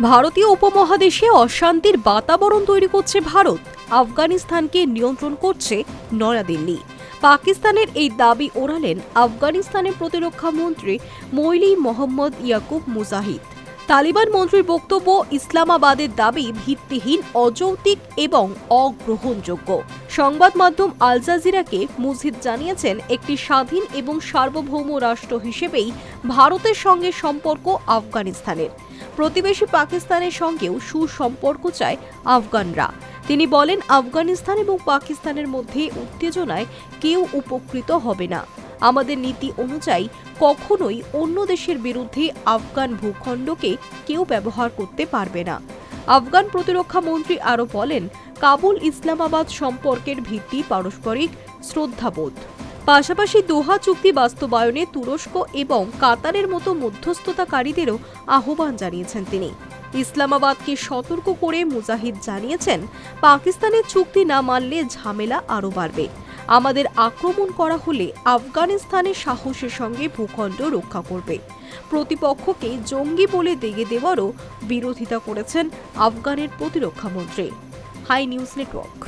ভারতীয় উপমহাদেশে অশান্তির বাতাবরণ তৈরি করছে ভারত। আফগানিস্তানকে নিয়ন্ত্রণ করছে নয়াদিল্লি। পাকিস্তানের এই দাবি ওড়ালেন আফগানিস্তানের প্রতিরক্ষা মন্ত্রী মৈলি মোহাম্মদ ইয়াকুব মুজাহিদ। তালিবান মন্ত্রীর বক্তব্য ইসলামাবাদের দাবি ভিত্তিহীন, অযৌক্তিক এবং অগ্রহণযোগ্য। সংবাদ মাধ্যম আল জাজিরাকে মুজিদ জানিয়েছেন, একটি স্বাধীন এবং সার্বভৌম রাষ্ট্র হিসেবেই ভারতের সঙ্গে সম্পর্ক আফগানিস্তানের। প্রতিবেশী পাকিস্তানের সঙ্গেও সুসম্পর্ক চায় আফগানরা। তিনি বলেন, আফগানিস্তান এবং পাকিস্তানের মধ্যে উত্তেজনায় কেউ উপকৃত হবে না। আমাদের নীতি অনুযায়ী কখনোই অন্য দেশের বিরুদ্ধে আফগান ভূখণ্ডকে কেউ ব্যবহার করতে পারবে না। আফগান প্রতিরক্ষা মন্ত্রী আরও বলেন, কাবুল ইসলামাবাদ সম্পর্কের ভিত্তি পারস্পরিক শ্রদ্ধাবোধ। পাশাপাশি দোহা চুক্তি বাস্তবায়নে তুরস্ক এবং কাতারের মতো মধ্যস্থতাকারীদেরও আহ্বান জানিয়েছেন তিনি। ইসলামাবাদকে সতর্ক করে মুজাহিদ জানিয়েছেন, পাকিস্তানের চুক্তি না মানলে ঝামেলা আরও বাড়বে। আমাদের আক্রমণ করা হলে আফগানিস্তানের সাহসের সঙ্গে ভূখণ্ড রক্ষা করবে। প্রতিপক্ষকে জঙ্গি বলে দেগে দেওয়ারও বিরোধিতা করেছেন আফগানের প্রতিরক্ষা মন্ত্রী। Hi news network.